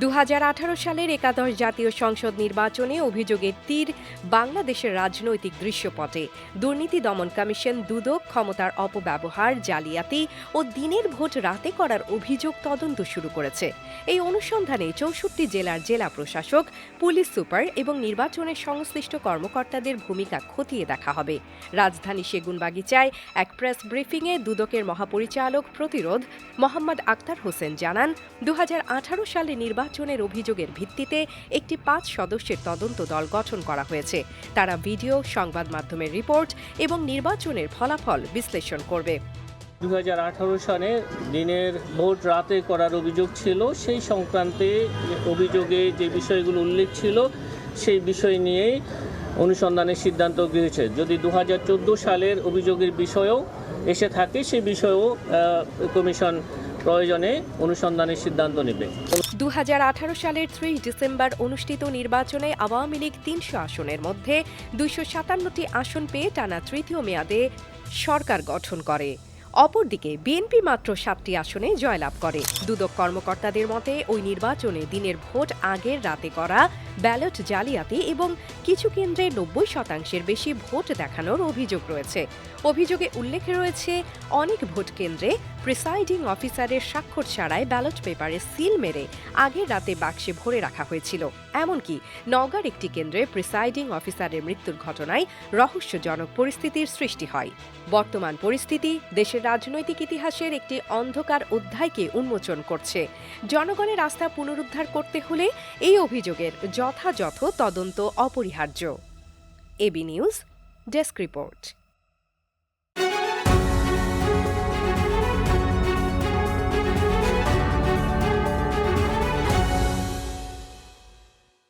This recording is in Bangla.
দু হাজার আঠারো সালের একাদশ জাতীয় সংসদ নির্বাচনে অভিযোগের তীর বাংলাদেশের রাজনৈতিক দৃশ্যপটে। দুর্নীতি দমন কমিশন দুদক ক্ষমতার অপব্যবহার, জালিয়াতি ও দিনের ভোট রাতে করার অভিযোগ তদন্ত শুরু করেছে। এই অনুসন্ধানে চৌষট্টি জেলার জেলা প্রশাসক, পুলিশ সুপার এবং নির্বাচনের সংশ্লিষ্ট কর্মকর্তাদের ভূমিকা খতিয়ে দেখা হবে। রাজধানী সেগুনবাগিচায় এক প্রেস ব্রিফিংয়ে দুদকের মহাপরিচালক প্রতিরোধ মোহাম্মদ আক্তার হোসেন জানান দু হাজার আঠারো সালে নির্বাচনের অভিযোগের ভিত্তিতে একটি পাঁচ সদস্যের তদন্ত দল গঠন করা হয়েছে। তারা ভিডিও, সংবাদ মাধ্যমের রিপোর্ট এবং নির্বাচনের ফলাফল বিশ্লেষণ করবে। দু হাজার সালে দিনের ভোট রাতে করার অভিযোগ ছিল। সেই সংক্রান্তে অভিযোগে যে বিষয়গুলো উল্লেখ ছিল, সেই বিষয় নিয়েই অনুসন্ধানের সিদ্ধান্ত গৃহীছে যদি দু হাজার চোদ্দ সালের অভিযোগের বিষয়েও এসে থাকে, সেই বিষয়েও কমিশন প্রয়োজনে অনুসন্ধানের সিদ্ধান্ত নেবে। দু সালের ত্রিশ ডিসেম্বর অনুষ্ঠিত নির্বাচনে আওয়ামী লীগ তিনশো আসনের মধ্যে দুইশো সাতান্নটি আসন পেয়ে টানা তৃতীয় মেয়াদে সরকার গঠন করে। অপরদিকে বিএনপি মাত্র সাতটি আসনে জয়লাভ করে। দুদক কর্মকর্তাদের মতে, ওই নির্বাচনে দিনের ভোট আগের রাতে করা, ব্যালট জালিয়াতি এবং কিছু কেন্দ্রে নব্বই শতাংশের বেশি ভোট দেখানোর অভিযোগ রয়েছে। অভিযোগে উল্লেখ রয়েছে, অনেক ভোট কেন্দ্রে প্রিসাইডিং অফিসারের স্বাক্ষর ছাড়াই ব্যালট পেপারে সিল মেরে আগের রাতে বাক্সে ভরে রাখা হয়েছিল। এমনকি নওগাঁর একটি কেন্দ্রে প্রিসাইডিং অফিসারের মৃত্যুর ঘটনায় রহস্যজনক পরিস্থিতির সৃষ্টি হয়। বর্তমান পরিস্থিতি দেশের রাজনৈতিক ইতিহাসের একটি অন্ধকার অধ্যায়কে উন্মোচন করছে। জনগণের আস্থা পুনরুদ্ধার করতে হলে এই অভিযোগের যথাযথ তদন্ত অপরিহার্য। AB news, desk report.